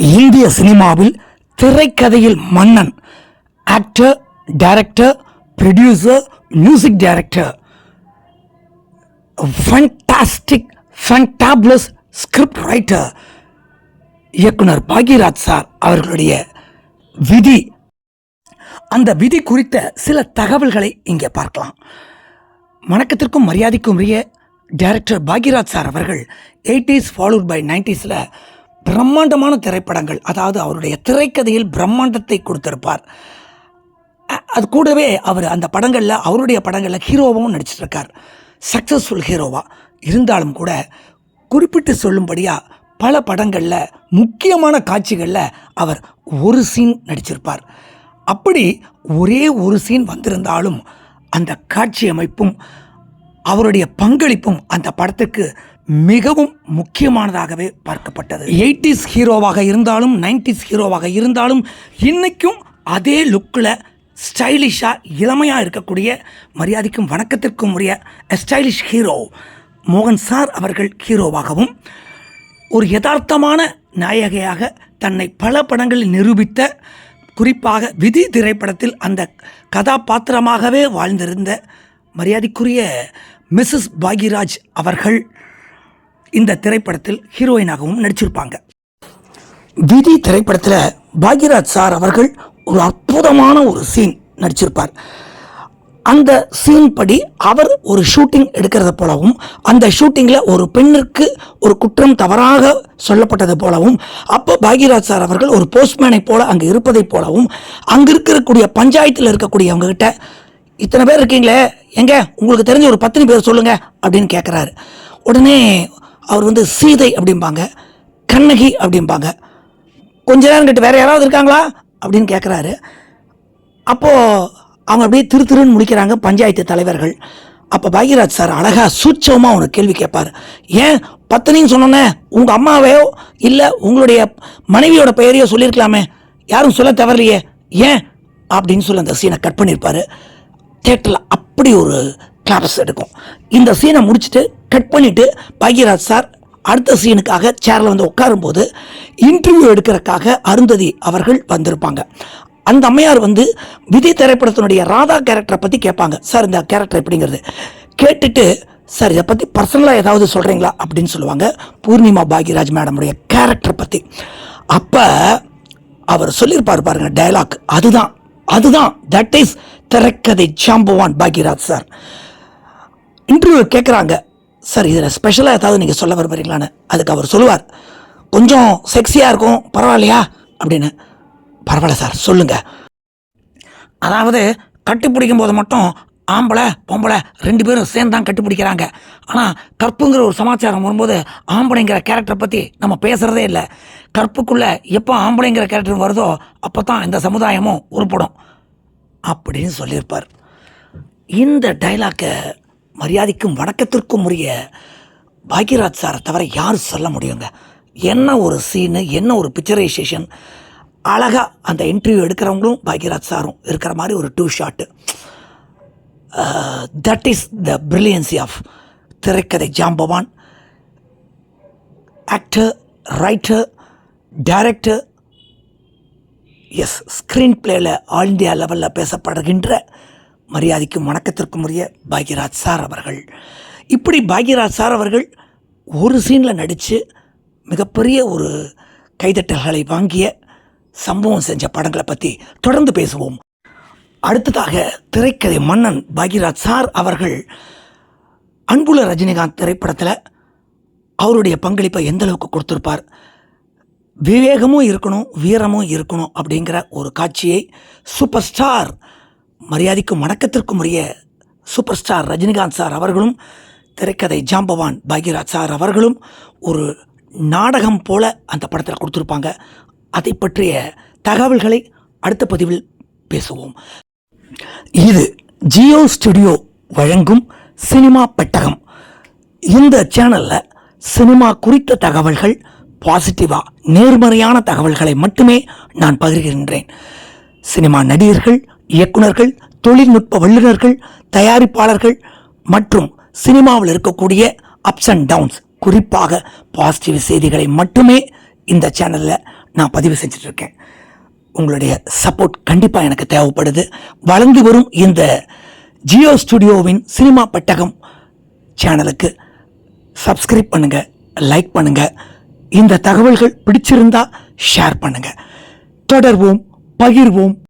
இந்திய சினிமாவில் திரைக்கதையில் மன்னன் actor director producer music director fantastic fantabulous script writer இயக்குனர் பாக்யராஜ் சார் அவர்களுடைய விதி. அந்த விதி குறித்த சில தகவல்களை இங்கே பார்க்கலாம். வணக்கத்திற்கும் மரியாதைக்கும் உரிய டைரக்டர் பாக்யராஜ் சார் அவர்கள் எயிட்டிஸ் ஃபாலோட் பை நைன்டிஸில் பிரம்மாண்டமான திரைப்படங்கள். அதாவது அவருடைய திரைக்கதையில் பிரம்மாண்டத்தை கொடுத்திருப்பார். அது கூடவே அவர் அந்த படங்களில் அவருடைய படங்களில் ஹீரோவாகவும் நடிச்சிருக்கார். சக்ஸஸ்ஃபுல் ஹீரோவாக இருந்தாலும் கூட குறிப்பிட்டு சொல்லும்படியாக பல படங்களில் முக்கியமான காட்சிகளில் அவர் ஒரு சீன் நடிச்சிருப்பார். அப்படி ஒரே ஒரு சீன் வந்திருந்தாலும் அந்த காட்சி அமைப்பும் அவருடைய பங்களிப்பும் அந்த படத்துக்கு மிகவும் முக்கியமானதாகவே பார்க்கப்பட்டது. எயிட்டிஸ் ஹீரோவாக இருந்தாலும் நைன்டிஸ் ஹீரோவாக இருந்தாலும் இன்றைக்கும் அதே லுக்கில் ஸ்டைலிஷாக இளமையாக இருக்கக்கூடிய மரியாதைக்கும் வணக்கத்திற்கும் உரிய ஸ்டைலிஷ் ஹீரோ மோகன் சார் அவர்கள் ஹீரோவாகவும் ஒரு யதார்த்தமான நாயகியாக தன்னை பல படங்களில் நிரூபித்த குறிப்பாக விதி திரைப்படத்தில் அந்த கதாபாத்திரமாகவே வாழ்ந்திருந்த மரியாதைக்குரிய மிஸ்ஸஸ் பாக்யராஜ் அவர்கள் இந்த திரைப்படத்தில் ஹீரோயினாகவும் நடிச்சிருப்பாங்க. விதி திரைப்படத்தில் பாக்யராஜ் சார் அவர்கள் ஒரு அற்புதமான ஒரு சீன் நடிச்சிருப்பார். அந்த சீன் படி அவர் ஒரு ஷூட்டிங் எடுக்கிறது போலவும் அந்த ஷூட்டிங்கில் ஒரு பெண்ணிற்கு ஒரு குற்றம் தவறாக சொல்லப்பட்டது போலவும் அப்போ பாக்யராஜ் சார் அவர்கள் ஒரு போஸ்ட்மேனை போல அங்கே இருப்பதைப் போலவும் அங்கே இருக்கக்கூடிய பஞ்சாயத்தில் இருக்கக்கூடியவங்ககிட்ட இத்தனை பேர் இருக்கீங்களே எங்க? உங்களுக்கு தெரிஞ்ச ஒரு பத்தினி பேர் சொல்லுங்க அப்படின்னு கேட்குறாரு உடனே அவர் வந்து சீதை அப்படிம்பாங்க கண்ணகி அப்படிம்பாங்க. கொஞ்ச நேரம் கிட்ட வேறு யாராவது இருக்காங்களா? அப்படின்னு கேட்குறாரு அப்போது அவங்க அப்படியே திரு திருன்னு முடிக்கிறாங்க பஞ்சாயத்து தலைவர்கள். அப்போ பாக்யராஜ் சார் அழகாக சூட்சமாக ஒரு கேள்வி கேட்பார். ஏன் பத்தினின்னு சொன்னோன்னே உங்கள் அம்மாவையோ இல்லை உங்களுடைய மனைவியோட பெயரையோ சொல்லியிருக்கலாமே? யாரும் சொல்ல தவறலையே ஏன்? அப்படின்னு சொல்லி அந்த சீனை கட் பண்ணியிருப்பார் தேட்டரில் அப்படி ஒரு கிளாப்ஸ் எடுக்கும். இந்த சீனை முடிச்சுட்டு கட் பண்ணிவிட்டு பாக்யராஜ் சார் அடுத்த சீனுக்காக சேரில் வந்து உட்காரும்போது இன்டர்வியூ எடுக்கிறக்காக அருந்ததி அவர்கள் வந்திருப்பாங்க. அந்த அம்மையார் வந்து விதி திரைப்படத்தினுடைய ராதா கேரக்டரை பற்றி கேட்பாங்க. சார் இந்த கேரக்டர் எப்படிங்கிறது? கேட்டுட்டு சார் இதை பற்றி பர்சனலாக ஏதாவது சொல்கிறீங்களா அப்படின்னு சொல்லுவாங்க. பூர்ணிமா பாக்யராஜ் மேடமுடைய கேரக்டரை பற்றி அப்போ அவர் சொல்லியிருப்பார் பாருங்க டயலாக் அதுதான் அதுதான் தட் இஸ் திரைக்கதை ஜாம்பவான் பாக்யராஜ் சார் இன்டர்வியூ கேட்குறாங்க சார் இதில் ஸ்பெஷலாக ஏதாவது நீங்கள் சொல்ல விரும்புறீங்களான்னு? அதுக்கு அவர் சொல்லுவார். கொஞ்சம் செக்ஸியாக இருக்கும் பரவாயில்லையா? அப்படின்னு. பரவாயில்ல சார் சொல்லுங்க. அதாவது கட்டி பிடிக்கும் போது மட்டும் ஆம்பளை பொம்பளை ரெண்டு பேரும் சேர்ந்து தான் கட்டி பிடிக்கிறாங்க. ஆனால் கற்புங்கிற ஒரு சமாச்சாரம் வரும்போது ஆம்பளைங்கிற கேரக்டரை பற்றி நம்ம பேசுகிறதே இல்லை. கற்புக்குள்ளே எப்போ ஆம்பளைங்கிற கேரக்டர் வருதோ அப்போ தான் இந்த சமுதாயமும் உருப்படும். அப்படின்னு சொல்லியிருப்பார். இந்த டைலாக்கை மரியாதைக்கும் வணக்கத்திற்கும் உரிய பாக்யராஜ் சாரை தவிர யார் சொல்ல முடியுங்க. என்ன ஒரு சீனு என்ன ஒரு பிக்சரைசேஷன் அழகாக அந்த இன்டர்வியூ எடுக்கிறவங்களும் பாக்யராஜ் சாரும் இருக்கிற மாதிரி ஒரு two shot that is the brilliancy of திரைக்கதை ஜாம்பவான். Actor writer director S screen பிளேயில் ஆல் இந்தியா லெவலில் பேசப்படுகின்ற மரியாதைக்கும் வணக்கத்திற்கும் உரிய பாக்யராஜ் சார் அவர்கள். இப்படி பாக்யராஜ் சார் அவர்கள் ஒரு சீனில் நடித்து மிகப்பெரிய ஒரு கைதட்டல்களை வாங்கிய சம்பவம் செஞ்ச படங்களை பற்றி தொடர்ந்து பேசுவோம். அடுத்ததாக திரைக்கதை மன்னன் பாக்யராஜ் சார் அவர்கள் அன்புல ரஜினிகாந்த் திரைப்படத்தில் அவருடைய பங்களிப்பை எந்த அளவுக்கு கொடுத்துருப்பார்? விவேகமும் இருக்கணும் வீரமும் இருக்கணும் அப்படிங்கிற ஒரு காட்சியை சூப்பர் ஸ்டார் மரியாதைக்கும் வணக்கத்திற்கும் உரிய சூப்பர் ஸ்டார் ரஜினிகாந்த் சார் அவர்களும் திரைக்கதை ஜாம்பவான் பாக்யராஜ் சார் அவர்களும் ஒரு நாடகம் போல அந்த படத்தில் கொடுத்துருப்பாங்க. அதை பற்றிய தகவல்களை அடுத்த பதிவில் பேசுவோம். இது ஜியோ ஸ்டுடியோ வழங்கும் சினிமா பெட்டகம். இந்த சேனலில் சினிமா குறித்த தகவல்கள் பாசிட்டிவாக நேர்மறையான தகவல்களை மட்டுமே நான் பகிர்கின்றேன். சினிமா நடிகர்கள் இயக்குனர்கள் தொழில்நுட்ப வல்லுநர்கள் தயாரிப்பாளர்கள் மற்றும் சினிமாவில் இருக்கக்கூடிய அப்ஸ் அண்ட் டவுன்ஸ் குறிப்பாக பாசிட்டிவ் செய்திகளை மட்டுமே இந்த சேனலில் நான் பதிவு செஞ்சிட்ருக்கேன் உங்களுடைய சப்போர்ட் கண்டிப்பாக எனக்கு தேவைப்படுது. வளர்ந்து வரும் இந்த ஜியோ ஸ்டுடியோவின் சினிமா பெட்டகம் சேனலுக்கு சப்ஸ்கிரைப் பண்ணுங்கள் லைக் பண்ணுங்கள் இந்த தகவல்கள் பிடிச்சிருந்தா ஷேர் பண்ணுங்கள் தொடர்வோம். பகிர்வோம்.